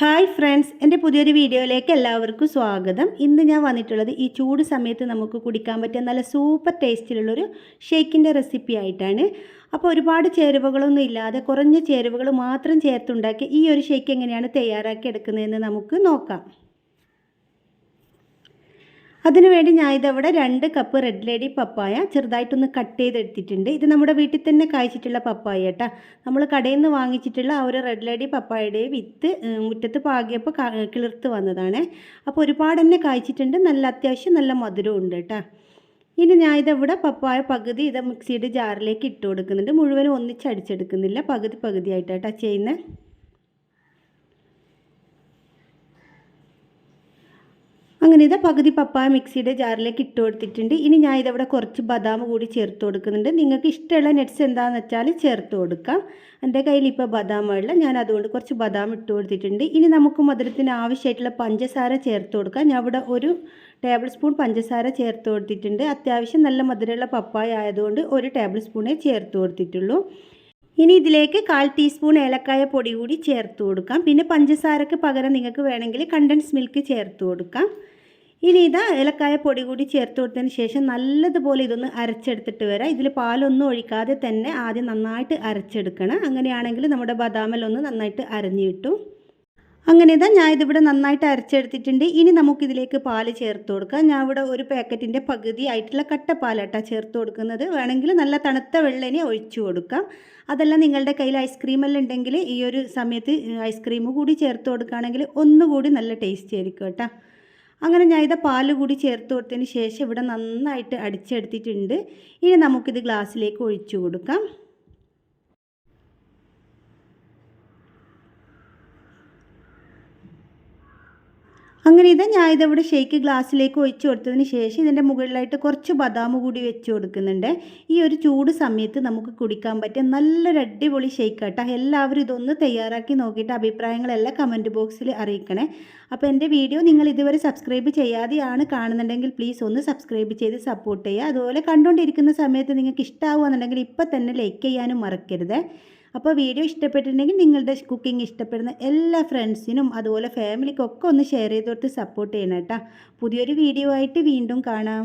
Hi friends എന്റെ പുതിയൊരു വീഡിയോയിലേക്ക് എല്ലാവർക്കും സ്വാഗതം. ഇന്ന് ഞാൻ വന്നിട്ടുള്ളത് ഈ ചൂട് സമയത്ത് നമുക്ക് കുടിക്കാൻ പറ്റിയ നല്ല സൂപ്പർ ടേസ്റ്റിലുള്ളൊരു ഷേക്കിന്റെ റെസിപ്പി ആയിട്ടാണ്. അപ്പോൾ ഒരുപാട് ചേരുവകളൊന്നും ഇല്ലാതെ കുറഞ്ഞ ചേരുവകൾ മാത്രം ചേർത്തുണ്ടാക്കി ഈ ഒരു ഷേക്ക് എങ്ങനെയാണ് തയ്യാറാക്കി എടുക്കുന്നതെന്ന് നമുക്ക് നോക്കാം. അതിനുവേണ്ടി ഞാൻ ഇതവിടെ രണ്ട് കപ്പ് റെഡ് ലേഡി പപ്പായ ചെറുതായിട്ടൊന്ന് കട്ട് ചെയ്തെടുത്തിട്ടുണ്ട്. ഇത് നമ്മുടെ വീട്ടിൽ തന്നെ കായ്ച്ചിട്ടുള്ള പപ്പായ കേട്ടോ. നമ്മൾ കടയിൽ നിന്ന് വാങ്ങിച്ചിട്ടുള്ള ആ ഒരു റെഡ് ലേഡി പപ്പായയുടെ വിത്ത് മുറ്റത്ത് പാകിയപ്പോൾ കിളിർത്ത് വന്നതാണ്. അപ്പോൾ ഒരുപാട് തന്നെ കായ്ച്ചിട്ടുണ്ട്. നല്ല അത്യാവശ്യം നല്ല മധുരവും ഉണ്ട് കേട്ടോ. ഇനി ഞാൻ ഇതവിടെ പപ്പായ പകുതി ഇത് മിക്സിയുടെ ജാറിലേക്ക് ഇട്ട് കൊടുക്കുന്നുണ്ട്. മുഴുവനും ഒന്നിച്ചടിച്ചെടുക്കുന്നില്ല പകുതി പകുതി പകുതിയായിട്ടാണ് ചെയ്യുന്നത്. അങ്ങനെ ഇത് പകുതി പപ്പായ മിക്സിയുടെ ജാറിലേക്ക് ഇട്ട് കൊടുത്തിട്ടുണ്ട്. ഇനി ഞാൻ ഇതവിടെ കുറച്ച് ബദാം കൂടി ചേർത്ത് കൊടുക്കുന്നുണ്ട്. നിങ്ങൾക്ക് ഇഷ്ടമുള്ള നെറ്റ്സ് എന്താണെന്ന് വെച്ചാൽ ചേർത്ത് കൊടുക്കാം. എന്റെ കയ്യിൽ ഇപ്പോൾ ബദാം ഉള്ള ഞാൻ അതുകൊണ്ട് കുറച്ച് ബദാം ഇട്ട് കൊടുത്തിട്ടുണ്ട്. ഇനി നമുക്ക് മധുരത്തിന് ആവശ്യമായിട്ടുള്ള പഞ്ചസാര ചേർത്ത് കൊടുക്കാം. ഞാൻ ഇവിടെ ഒരു ടേബിൾ സ്പൂൺ പഞ്ചസാര ചേർത്ത് കൊടുത്തിട്ടുണ്ട്. അത്യാവശ്യം നല്ല മധുരമുള്ള പപ്പായ ആയതുകൊണ്ട് ഒരു ടേബിൾ സ്പൂണേ ചേർത്ത് കൊടുത്തിട്ടുള്ളൂ. ഇനി ഇതിലേക്ക് കാൽ ടീസ്പൂൺ ഏലക്കായ പൊടി കൂടി ചേർത്ത് കൊടുക്കാം. പിന്നെ പഞ്ചസാരക്ക് പകരം നിങ്ങൾക്ക് വേണമെങ്കിൽ കണ്ടൻസ് മിൽക്ക് ചേർത്ത് കൊടുക്കാം. ഇനി ഇതാ ഏലക്കായ പൊടി കൂടി ചേർത്ത് കൊടുത്തതിന് ശേഷം നല്ലതുപോലെ ഇതൊന്ന് അരച്ചെടുത്തിട്ട് വരാം. ഇതിൽ പാലൊന്നും ഒഴിക്കാതെ തന്നെ ആദ്യം നന്നായിട്ട് അരച്ചെടുക്കണം. അങ്ങനെയാണെങ്കിൽ നമ്മുടെ ബദാമലൊന്ന് നന്നായിട്ട് അരഞ്ഞു കിട്ടും. അങ്ങനെ ഇതാ ഞാൻ ഇതിവിടെ നന്നായിട്ട് അരച്ചെടുത്തിട്ടുണ്ട്. ഇനി നമുക്കിതിലേക്ക് പാൽ ചേർത്ത് കൊടുക്കാം. ഞാൻ ഇവിടെ ഒരു പാക്കറ്റിന്റെ പകുതി ആയിട്ടുള്ള കട്ടപ്പാലാട്ടാണ് ചേർത്ത് കൊടുക്കുന്നത്. വേണമെങ്കിൽ നല്ല തണുത്ത വെള്ളനെ ഒഴിച്ചു കൊടുക്കാം. അതല്ല നിങ്ങളുടെ കയ്യിൽ ഐസ്ക്രീമെല്ലാം ഉണ്ടെങ്കിൽ ഈ ഒരു സമയത്ത് ഐസ്ക്രീം കൂടി ചേർത്ത് കൊടുക്കുകയാണെങ്കിൽ ഒന്നുകൂടി നല്ല ടേസ്റ്റ് ആയിരിക്കും കേട്ടോ. അങ്ങനെ ഞാൻ ഇത് പാൽ കൂടി ചേർത്ത് കൊടുത്തതിന് ശേഷം ഇവിടെ നന്നായിട്ട് അടിച്ചെടുത്തിട്ടുണ്ട്. ഇനി നമുക്കിത് ഗ്ലാസ്സിലേക്ക് ഒഴിച്ചു കൊടുക്കാം. അങ്ങനെ ഇത് ഞാൻ ഇതവിടെ ഷേക്ക് ഗ്ലാസ്സിലേക്ക് ഒഴിച്ചു കൊടുത്തതിന് ശേഷം ഇതിന്റെ മുകളിലായിട്ട് കുറച്ച് ബദാം കൂടി വെച്ച് കൊടുക്കുന്നുണ്ട്. ഈ ഒരു ചൂട് സമയത്ത് നമുക്ക് കുടിക്കാൻ പറ്റിയ നല്ലൊരു അടിപൊളി ഷേക്ക് കേട്ടോ എല്ലാവരും ഇതൊന്ന് തയ്യാറാക്കി നോക്കിയിട്ട് അഭിപ്രായങ്ങളെല്ലാം കമന്റ് ബോക്സിൽ അറിയിക്കണേ. അപ്പോൾ എന്റെ വീഡിയോ നിങ്ങൾ ഇതുവരെ സബ്സ്ക്രൈബ് ചെയ്യാതെയാണ് കാണുന്നുണ്ടെങ്കിൽ പ്ലീസ് ഒന്ന് സബ്സ്ക്രൈബ് ചെയ്ത് സപ്പോർട്ട് ചെയ്യുക. അതുപോലെ കണ്ടുകൊണ്ടിരിക്കുന്ന സമയത്ത് നിങ്ങൾക്ക് ഇഷ്ടമാവുകയെന്നുണ്ടെങ്കിൽ ഇപ്പം തന്നെ ലൈക്ക് ചെയ്യാനും മറക്കരുത്. അപ്പോൾ വീഡിയോ ഇഷ്ടപ്പെട്ടിട്ടുണ്ടെങ്കിൽ നിങ്ങളുടെ കുക്കിംഗ് ഇഷ്ടപ്പെടുന്ന എല്ലാ ഫ്രണ്ട്സിനും അതുപോലെ ഫാമിലിക്കൊക്കെ ഒന്ന് ഷെയർ ചെയ്ത് കൊടുത്ത് സപ്പോർട്ട് ചെയ്യണം കേട്ടോ. പുതിയൊരു വീഡിയോ ആയിട്ട് വീണ്ടും കാണാം.